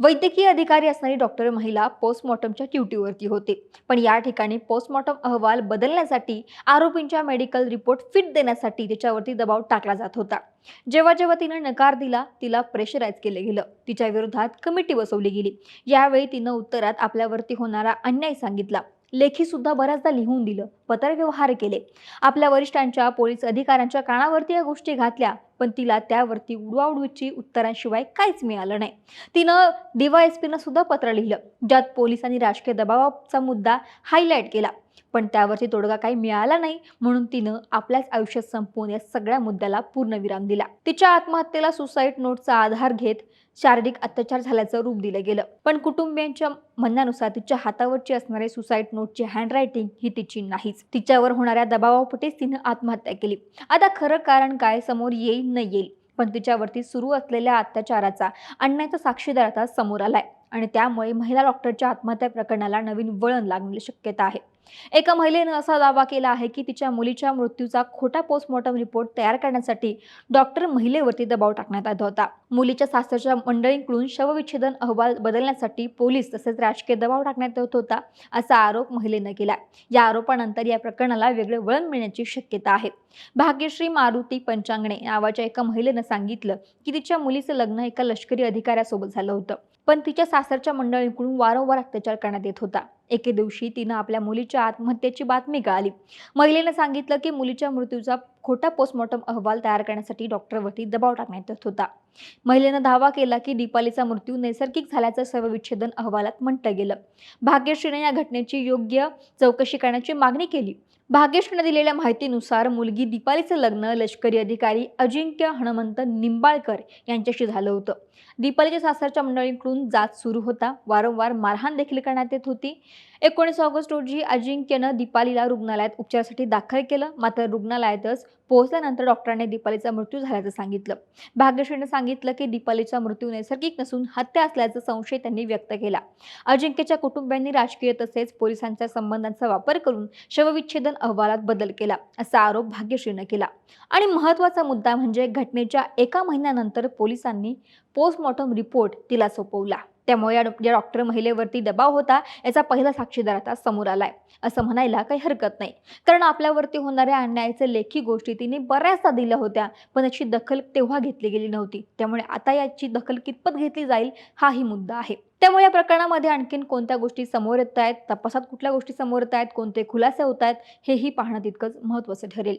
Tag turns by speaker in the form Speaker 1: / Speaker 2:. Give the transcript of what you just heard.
Speaker 1: वैद्यकीय अधिकारी असणारी डॉक्टर महिला पोस्टमॉर्टमच्या ड्युटीवरती होते. पण या ठिकाणी पोस्टमॉर्टम अहवाल बदलण्यासाठी आरोपींच्या मेडिकल रिपोर्ट फिट देण्यासाठी तिच्यावरती दबाव टाकला जात होता. जेव्हा जेव्हा तिनं नकार दिला तिला प्रेशराईज केलं गेलं. तिच्या विरोधात कमिटी बसवली गेली. यावेळी तिनं उत्तरात आपल्यावरती होणारा अन्याय सांगितला. लेखीसुद्धा बऱ्याचदा लिहून दिलं पत्रव्यवहार केले. आपल्या वरिष्ठांच्या पोलीस अधिकाऱ्यांच्या कानावरती या गोष्टी घातल्या पण तिला त्यावरती उडवाउडवीची उत्तरांशिवाय काहीच मिळालं नाही. तिनं डीवायएसपीनं सुद्धा पत्र लिहिलं ज्यात पोलिसांनी राजकीय दबावाचा मुद्दा हायलाईट केला. पण त्यावरती तोडगा काही मिळाला नाही. म्हणून तिनं आपल्याच आयुष्यात संपवून या सगळ्या मुद्द्याला पूर्णविराम दिला. तिच्या आत्महत्येला सुसाईड नोटचा आधार घेत शारीरिक अत्याचार झाल्याचं रूप दिलं गेलं. पण कुटुंबियांच्या म्हणण्यानुसार तिच्या हातावरची असणारे सुसाईड नोटची हँडरायटिंग ही तिची नाहीच. तिच्यावर होणाऱ्या दबावापोटीच तिनं आत्महत्या केली. आता खरं कारण काय समोर येईल न येईल. पण तिच्यावरती सुरू असलेल्या अत्याचाराचा अन्यायचा साक्षीदार आता समोर आलाय. आणि त्यामुळे महिला डॉक्टरच्या आत्महत्या प्रकरणाला नवीन वळण लागण्याची शक्यता आहे. एका महिलेनं असा दावा केला आहे की तिच्या मुलीच्या मृत्यूचा खोटा पोस्टमॉर्टम रिपोर्ट तयार करण्यासाठी डॉक्टर महिलेवरती दबाव टाकण्यात आला होता. मुलीच्या सासरच्या मंडळींकडून शवविच्छेदन अहवाल बदलण्यासाठी पोलीस तसेच राजकीय दबाव टाकण्यात येत होता असा आरोप महिलेनं केला. या आरोपानंतर या प्रकरणाला वेगळे वळण मिळण्याची शक्यता आहे. भाग्यश्री मारुती पंचांगणे नावाच्या एका महिलेनं सांगितलं की तिच्या मुलीचं लग्न एका लष्करी अधिकाऱ्यासोबत झालं होतं. पण तिच्या सासरच्या मंडळींकडून वारंवार अत्याचार करण्यात येत होता. एके दिवशी तिनं आपल्या मुलीच्या आत्महत्येची बातमी कळाली महिलेनं सांगितलं की मुलीच्या मृत्यूचा खोटा पोस्टमॉर्टम अहवाल तयार करण्यासाठी डॉक्टरवरती दबाव टाकण्यात येत होता. महिलेनं दावा केला की दीपालीचा मृत्यू नैसर्गिक झाल्याचं शवविच्छेदन अहवालात म्हटलं गेलं. भाग्यश्रीने या घटनेची योग्य चौकशी करण्याची मागणी केली. भाग्यश्रीनं दिलेल्या माहितीनुसार मुलगी दीपालीचं लग्न लष्करी अधिकारी अजिंक्य हनुमंत निंबाळकर यांच्याशी झालं होतं. दीपालीच्या सासरच्या मंडळींकडून जात सुरू होता. वारंवार मारहाण देखील करण्यात येत होती. एकोणीस ऑगस्ट रोजी अजिंक्यनं दीपालीला रुग्णालयात उपचारासाठी दाखल केलं. मात्र रुग्णालयातच पोहोचल्यानंतर डॉक्टरांनी दीपालीचा मृत्यू झाल्याचं सांगितलं. भाग्यश्रीनं सांगितलं की दीपालीचा मृत्यू नैसर्गिक नसून हत्या असल्याचा संशय त्यांनी व्यक्त केला. अजिंक्यच्या कुटुंबियांनी राजकीय तसेच पोलिसांच्या संबंधांचा वापर करून शवविच्छेदन अहवालात बदल केला असा आरोप भाग्यश्रीनं केला. आणि महत्त्वाचा मुद्दा म्हणजे घटनेच्या एका महिन्यानंतर पोलिसांनी पोस्टमॉर्टम रिपोर्ट तिला सोपवला. त्यामुळे या ज्या या डॉक्टर महिलेवरती दबाव होता याचा पहिला साक्षीदार आता समोर आलाय. असं म्हणायला काही हरकत नाही. कारण आपल्यावरती होणाऱ्या अन्यायाचे लेखी गोष्टी तिने बऱ्याचदा दिल्या होत्या पण याची दखल तेव्हा घेतली गेली नव्हती. त्यामुळे आता याची दखल कितपत घेतली जाईल हाही मुद्दा आहे. त्यामुळे या प्रकरणामध्ये आणखीन कोणत्या गोष्टी समोर येत आहेत तपासात कुठल्या गोष्टी समोर येत आहेत कोणते खुलासे होत आहेत हेही पाहणं तितकंच महत्त्वाचं ठरेल.